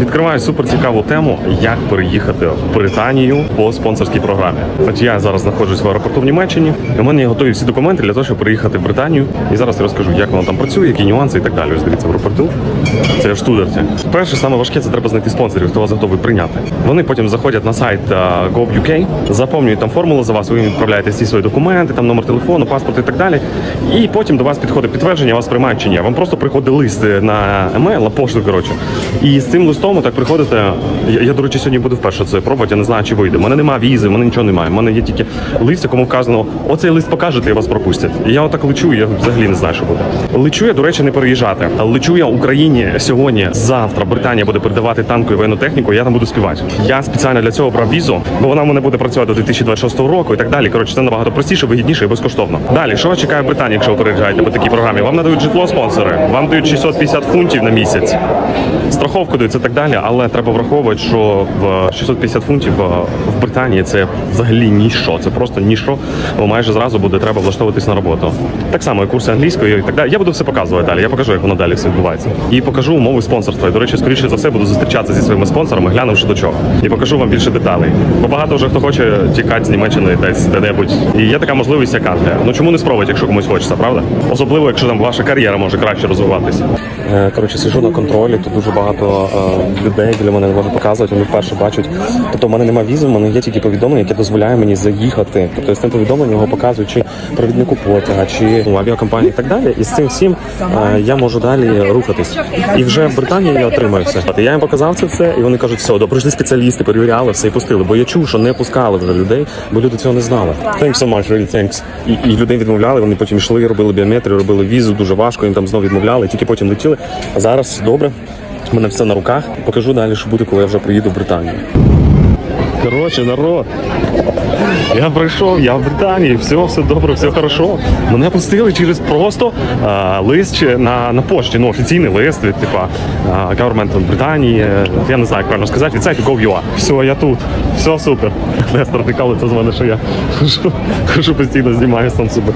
Відкриваю супер цікаву тему, як переїхати в Британію по спонсорській програмі. От я зараз знаходжусь в аеропорту в Німеччині. і У мене є готові всі документи для того, щоб переїхати в Британію. І зараз я розкажу, як воно там працює, які нюанси і так далі. Ось дивіться в аеропорту. Це в Штутгарті. Перше, саме важке, це треба знайти спонсорів, хто вас готовий прийняти. Вони потім заходять на сайт е, gov.uk, заповнюють там формулу за вас, ви відправляєте всі свої документи, там номер телефону, паспорт і так далі. І потім до вас підходить підтвердження, вас приймають чи ні. Вам просто приходить лист на емейл, на пошту, коротше. І з цим листом так приходите. Я, я, до речі, сьогодні буду вперше це пробувати, я не знаю, чи вийде. У мене немає візи, у мене нічого немає. У мене є тільки лист, в якому вказано, оцей лист покажете і вас пропустять. Я отак лечу, я взагалі не знаю, що буде. Лечу я, до речі, не переїжджати. Лечу я Україні сьогодні, завтра Британія буде передавати танку і воєнну техніку, я там буду співати. Я спеціально для цього брав візу, бо вона в мене буде працювати до 2026 року і так далі. Коротше, це набагато простіше, вигідніше і безкоштовно. Далі, що чекає Британія, якщо ви переїжджаєте по такій програмі? Вам надають житло спонсори, вам дають 650 фунтів на місяць. Страховку дають і так далі, але треба враховувати, що в 650 фунтів е, в Британії це взагалі ніщо. Це просто ніщо, бо майже зразу буде треба влаштовуватись на роботу. Так само і курси англійської і так далі. Я буду все показувати далі. Я покажу, як воно далі все відбувається. І покажу умови спонсорства. І, до речі, скоріше за все буду зустрічатися зі своїми спонсорами, глянувши до чого. І покажу вам більше деталей. Бо багато вже хто хоче тікати з Німеччини десь де-небудь. І є така можливість, як Англія. Ну чому не спробувати, якщо комусь хочеться, правда? Особливо, якщо там ваша кар'єра може краще розвиватися. Коротше, сижу на контролі, тут дуже багато е, людей біля мене не можу показувати, вони вперше бачать. Тобто в мене немає візи, в мене є тільки повідомлення, яке дозволяє мені заїхати. Тобто з тим повідомленням його показують чи провіднику потяга, чи ну, авіакомпанії і так далі. І з цим всім е, я можу далі рухатись. І вже в Британії я отримаю все. От Я їм показав це все, і вони кажуть, все, добре, прийшли спеціалісти, перевіряли все і пустили. Бо я чув, що не пускали вже людей, бо люди цього не знали. Thanks so much, really thanks. І, і людей відмовляли, вони потім йшли, робили біометрію, робили візу, дуже важко, їм там знову відмовляли, тільки потім летіли. А зараз добре. У мене все на руках. Покажу далі, що буде, коли я вже приїду в Британію. Коротше, народ. Я прийшов, я в Британії, все, все добре, все хорошо. Мене пустили через просто а, лист на, на пошті, ну офіційний лист від типа Government Британії. Я не знаю, як правильно сказати, від сайту Gov.ua. Все, я тут, все супер. Лестер прикалується з мене, що я хожу, хожу постійно знімаю сам себе.